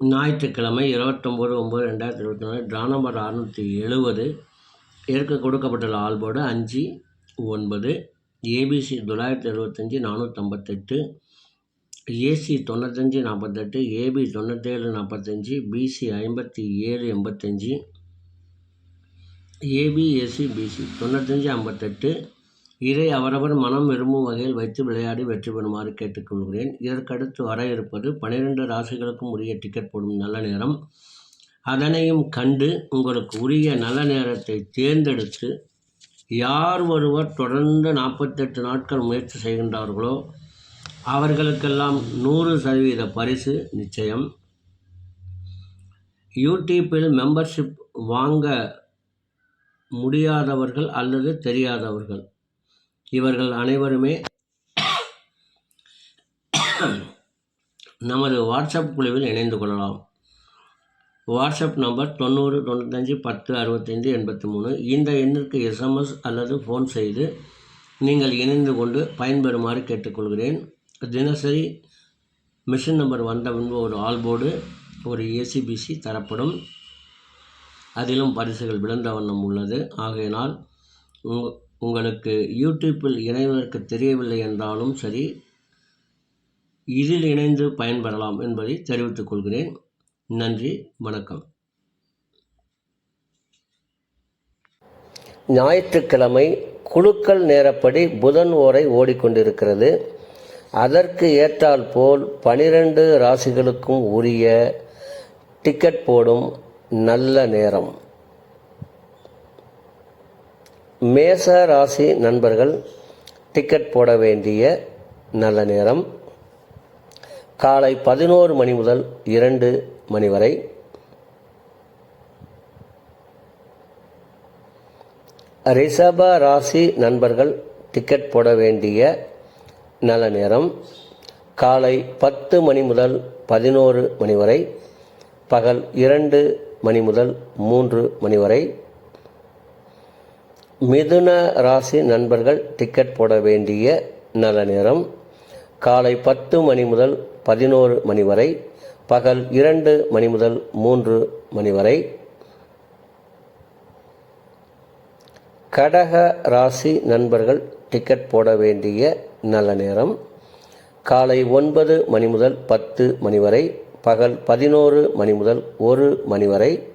ஞாயிற்றுக்கிழமை இருபத்தொம்போது ஒம்பது ரெண்டாயிரத்தி இருபத்தி நாலு ட்ரா நம்பர் அறுநூற்றி எழுபது ஏற்க கொடுக்கப்பட்டுள்ள ஆல்போர்டு அஞ்சு ஒன்பது ஏபிசி தொள்ளாயிரத்தி எழுபத்தஞ்சி நானூற்றம்பத்தெட்டு ஏசி தொண்ணூத்தஞ்சு நாற்பத்தெட்டு ஏபி தொண்ணூற்றேழு நாற்பத்தஞ்சி பிசி ஐம்பத்தி ஏழு எண்பத்தஞ்சி ஏபி ஏசி பிசி தொண்ணூத்தஞ்சு ஐம்பத்தெட்டு இதை அவரவர் மனம் விரும்பும் வகையில் வைத்து விளையாடி வெற்றி பெறுமாறு கேட்டுக்கொள்கிறேன். இதற்கடுத்து வர இருப்பது பன்னிரெண்டு ராசிகளுக்கும் உரிய டிக்கெட் போடும் நல்ல நேரம். அதனையும் கண்டு உங்களுக்கு உரிய நல்ல நேரத்தை தேர்ந்தெடுத்து யார் ஒருவர் தொடர்ந்து நாற்பத்தெட்டு நாட்கள் முயற்சி செய்கின்றார்களோ அவர்களுக்கெல்லாம் நூறு சதவீத பரிசு நிச்சயம். யூடியூப்பில் மெம்பர்ஷிப் வாங்க முடியாதவர்கள் அல்லது தெரியாதவர்கள். இவர்கள் அனைவருமே நமது வாட்ஸ்அப் குழுவில் இணைந்து கொள்ளலாம். வாட்ஸ்அப் நம்பர் தொண்ணூறு தொண்ணூத்தஞ்சு பத்து அறுபத்தைந்து எண்பத்தி மூணு. இந்த எண்ணிற்கு எஸ்எம்எஸ் அல்லது ஃபோன் செய்து நீங்கள் இணைந்து கொண்டு பயன்பெறுமாறு கேட்டுக்கொள்கிறேன். தினசரி மிஷின் நம்பர் வந்த முன்பு ஒரு ஆல்போர்டு ஒரு ஏசிபிசி தரப்படும். அதிலும் பரிசுகள் விழுந்த வண்ணம் உள்ளது. ஆகையினால் உங்கள் உங்களுக்கு யூடியூப்பில் இணைவதற்கு தெரியவில்லை என்றாலும் சரி இதில் இணைந்து பயன்பெறலாம் என்பதை தெரிவித்துக் கொள்கிறேன். நன்றி வணக்கம். ஞாயிற்றுக்கிழமை குழுக்கள் நேரப்படி புதன் ஓரை ஓடிக்கொண்டிருக்கிறது. அதற்கு ஏற்றால் போல் பனிரெண்டு ராசிகளுக்கும் உரிய டிக்கெட் போடும் நல்ல நேரம். மேச ராசி நண்பர்கள் டிக்கெட் போட வேண்டிய நல்ல நேரம். காலை பதினோரு மணி முதல் இரண்டு மணி வரை. ரிஷப ராசி நண்பர்கள் டிக்கெட் போட வேண்டிய நல்ல நேரம். காலை பத்து மணி முதல் பதினோரு மணி வரை. பகல் இரண்டு மணி முதல் மூன்று மணி வரை. மிதுன ராசி நண்பர்கள் டிக்கெட் போட வேண்டிய நல்ல நேரம். காலை பத்து மணி முதல் பதினோரு மணி வரை பகல் இரண்டு மணி முதல் மூன்று மணி வரை. கடக ராசி நண்பர்கள் டிக்கெட் போட வேண்டிய நல்ல நேரம். காலை ஒன்பது மணி முதல் பத்து மணி வரை பகல் பதினோரு மணி முதல் ஒரு மணி வரை.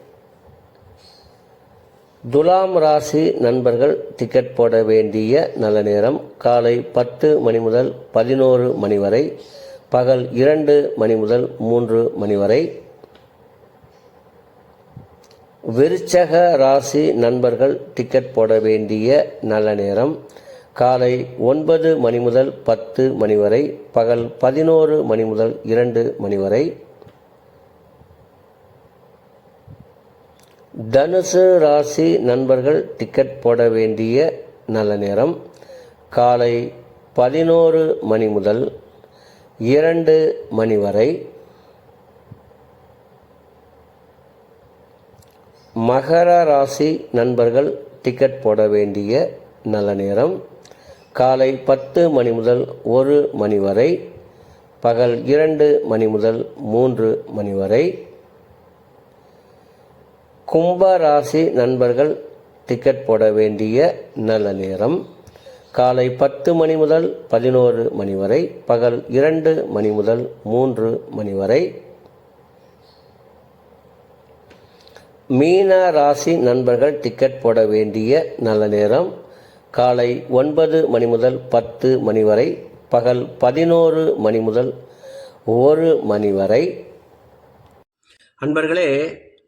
துலாம் ராசி நண்பர்கள் டிக்கெட் போட வேண்டிய நல்ல நேரம். காலை பத்து மணி முதல் பதினோரு மணி வரை. பகல் இரண்டு மணி முதல் மூன்று மணி வரை. விருச்சக ராசி நண்பர்கள் டிக்கெட் போட வேண்டிய நல்ல நேரம். காலை ஒன்பது மணி முதல் பத்து மணி வரை. பகல் பதினோரு மணி முதல் இரண்டு மணி வரை. தனுசு ராசி நண்பர்கள் டிக்கெட் போட வேண்டிய நல்ல நேரம். காலை பதினோரு மணி முதல் இரண்டு மணி வரை. மகர ராசி நண்பர்கள் டிக்கெட் போட வேண்டிய நல்ல நேரம். காலை பத்து மணி முதல் ஒரு மணி வரை. பகல் இரண்டு மணி முதல் மூன்று மணி வரை. கும்பராசி நண்பர்கள் டிக்கெட் போட வேண்டிய நல்ல நேரம். காலை பத்து மணி முதல் பதினோரு மணி வரை பகல் இரண்டு மணி முதல் மூன்று மணி வரை. மீன ராசி நண்பர்கள் டிக்கெட் போட வேண்டிய நல்ல நேரம். காலை ஒன்பது மணி முதல் பத்து மணி வரை பகல் பதினோரு மணி முதல் ஒரு மணி வரை. அன்பர்களே